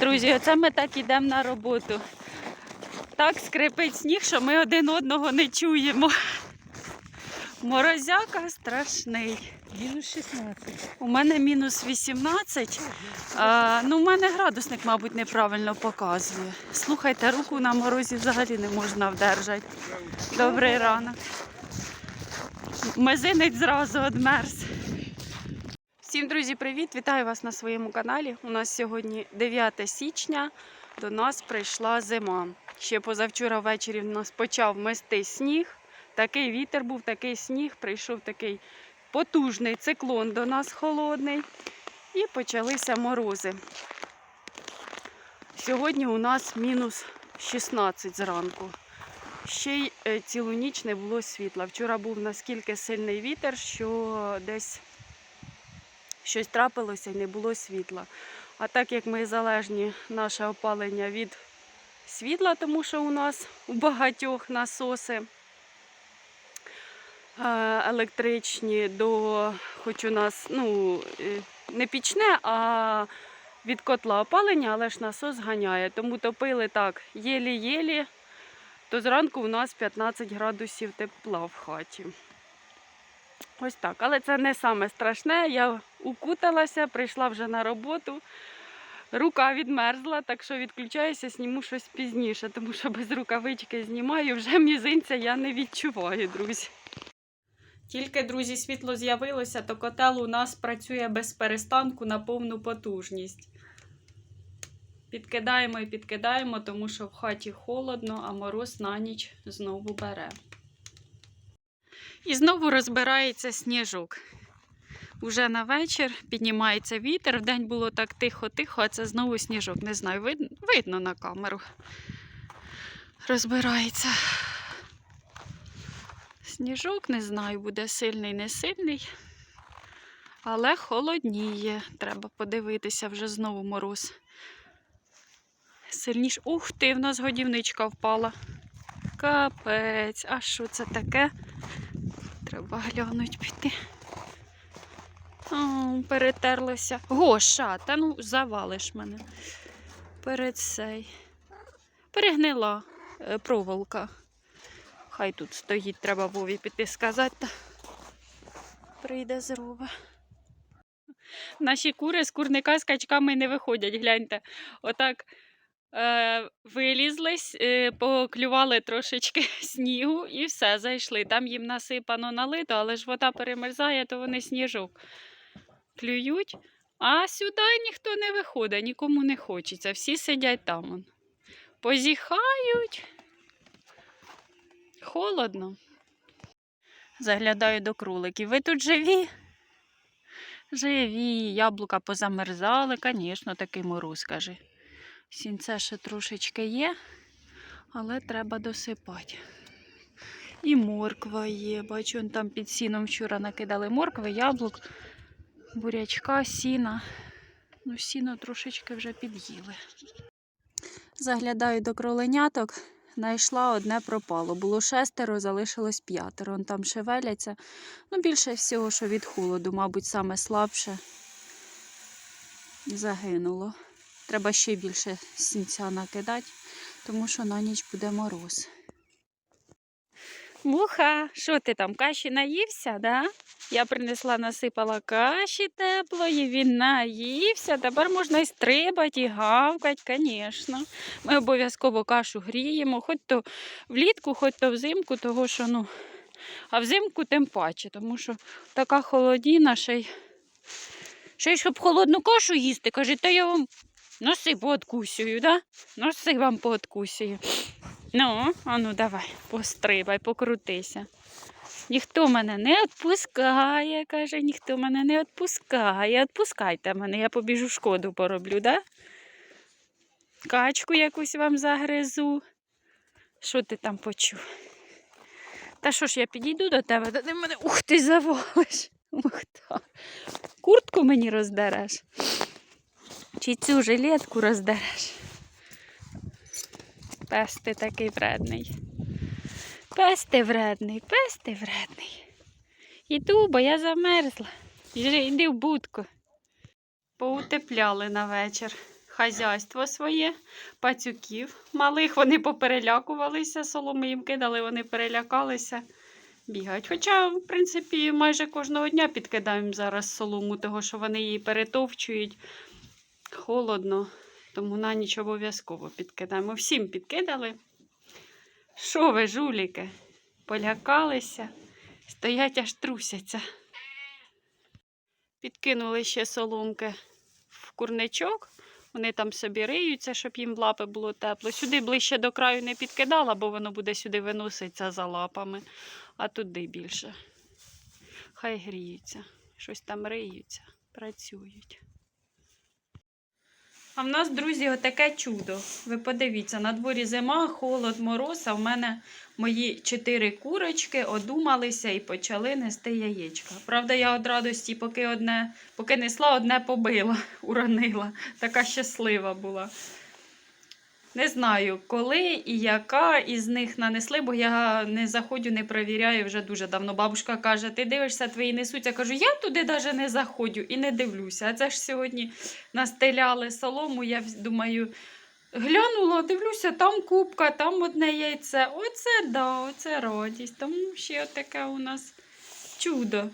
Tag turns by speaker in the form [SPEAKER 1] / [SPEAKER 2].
[SPEAKER 1] Друзі, оце ми так ідемо на роботу. Так скрипить сніг, що ми один одного не чуємо. Морозяка страшний.
[SPEAKER 2] Мінус 16.
[SPEAKER 1] У мене мінус 18. А, ну, у мене градусник, мабуть, неправильно показує. Слухайте, руку на морозі взагалі не можна вдержати. Добрий ранок. Мизинець зразу одмерз. Всім, друзі, привіт! Вітаю вас на своєму каналі. У нас сьогодні 9 січня. До нас прийшла зима. Ще позавчора ввечері в нас почав мести сніг. Такий вітер був, такий сніг, прийшов такий потужний циклон до нас холодний. І почалися морози. Сьогодні у нас мінус 16 зранку. Ще й е, цілу ніч не було світла. Вчора був наскільки сильний вітер, що десь щось трапилося і не було світла. А так як ми залежні наше опалення від світла, тому що у нас у багатьох насоси е, електричні до, хоч у нас ну, е, не пічне, а від котла опалення, але ж насос ганяє. Тому топили так єлі-єлі, то зранку у нас 15 градусів тепла в хаті. Ось так. Але це не саме страшне. Я укуталася, прийшла вже на роботу. Рука відмерзла, так що відключаюся, зніму щось пізніше, тому що без рукавички знімаю, вже мізинця я не відчуваю, друзі. Тільки, друзі, світло з'явилося, то котел у нас працює без перестанку на повну потужність. Підкидаємо і підкидаємо, тому що в хаті холодно, а мороз на ніч знову бере. І знову розбирається сніжок. Уже на вечір піднімається вітер. Вдень було так тихо-тихо, а це знову сніжок. Не знаю, видно, видно на камеру. Розбирається. Сніжок, не знаю, буде сильний, не сильний. Але холодніє. Треба подивитися вже знову мороз. Сильніше. Ух ти, в нас годівничка впала. Капець, а що це таке? Треба глянуть піти. О, перетерлося. Гоша, та ну завалиш мене. Перед цей. Перегнила е, проволока. Хай тут стоїть, треба Вові піти сказати. Прийде зробить. Наші кури з курника з качками не виходять, гляньте. Отак е, вилізлись, е, поклювали трошечки снігу і все, зайшли. Там їм насипано налито, але ж вода перемерзає, то вони сніжок клюють. А сюди ніхто не виходить, нікому не хочеться. Всі сидять там. Позіхають. Холодно. Заглядаю до кроликів. Ви тут живі? Живі, яблука позамерзали, звісно, такий мороз, каже. Сінце ще трошечки є, але треба досипати. І морква є. Бачу, он там під сіном вчора накидали моркви, яблук, бурячка, сіна. Ну, сіно трошечки вже під'їли. Заглядаю до кроленяток, знайшла одне пропало. Було шестеро, залишилось п'ятеро. Он там шевеляться. Ну, більше всього, що від холоду, мабуть, саме слабше загинуло. Треба ще більше сінця накидати, тому що на ніч буде мороз. Муха, що ти там, каші наївся, да? Я принесла, насипала каші теплої, він наївся. Тепер можна і стрибати, і гавкати, звісно. Ми обов'язково кашу гріємо, хоч то влітку, хоч то взимку, того що, ну, а взимку тим паче, тому що така холодіна, ще й, ще й щоб холодну кашу їсти, каже, та я вам носи пооткусюю, да? Носи вам пооткусюю. Ну, а ну давай, пострибай, покрутися. Ніхто мене не відпускає, каже, ніхто мене не відпускає. Відпускайте мене, я побіжу шкоду пороблю, да? Качку якусь вам загризу. Що ти там почув? Та що ж я підійду до тебе, та ти мене ух ти завалиш. Ух так. Куртку мені роздереш. Чи цю жилетку роздереш? Пес ти такий вредний. Пес ти вредний, пес ти вредний. Іду, бо я замерзла. Іди в будку. Поутепляли на вечір. хазяйство своє, пацюків малих. Вони поперелякувалися, соломи їм кидали, вони перелякалися. Бігають. Хоча, в принципі, майже кожного дня підкидаємо зараз солому, того що вони її перетовчують. Холодно, тому на ніч обов'язково підкидаємо. Всім підкидали. Що ви, жуліки? Полякалися, стоять аж трусяться. Підкинули ще соломки в курничок. Вони там собі риються, щоб їм в лапи було тепло. Сюди ближче до краю не підкидала, бо воно буде сюди виноситися за лапами, а туди більше. Хай гріються, щось там риються, працюють. А в нас, друзі, отаке чудо. Ви подивіться, на дворі зима, холод, мороз, а в мене мої чотири курочки одумалися і почали нести яєчка. Правда, я від радості, поки одне, поки несла, одне побила, уронила. Така щаслива була. Не знаю, коли і яка із них нанесли, бо я не заходжу, не перевіряю вже дуже давно. Бабушка каже: ти дивишся, твої несуть. Я кажу, я туди навіть не заходжу і не дивлюся. А це ж сьогодні настеляли солому. Я думаю, глянула, дивлюся, там кубка, там одне яйце. Оце да, оце радість. Тому ще таке у нас чудо.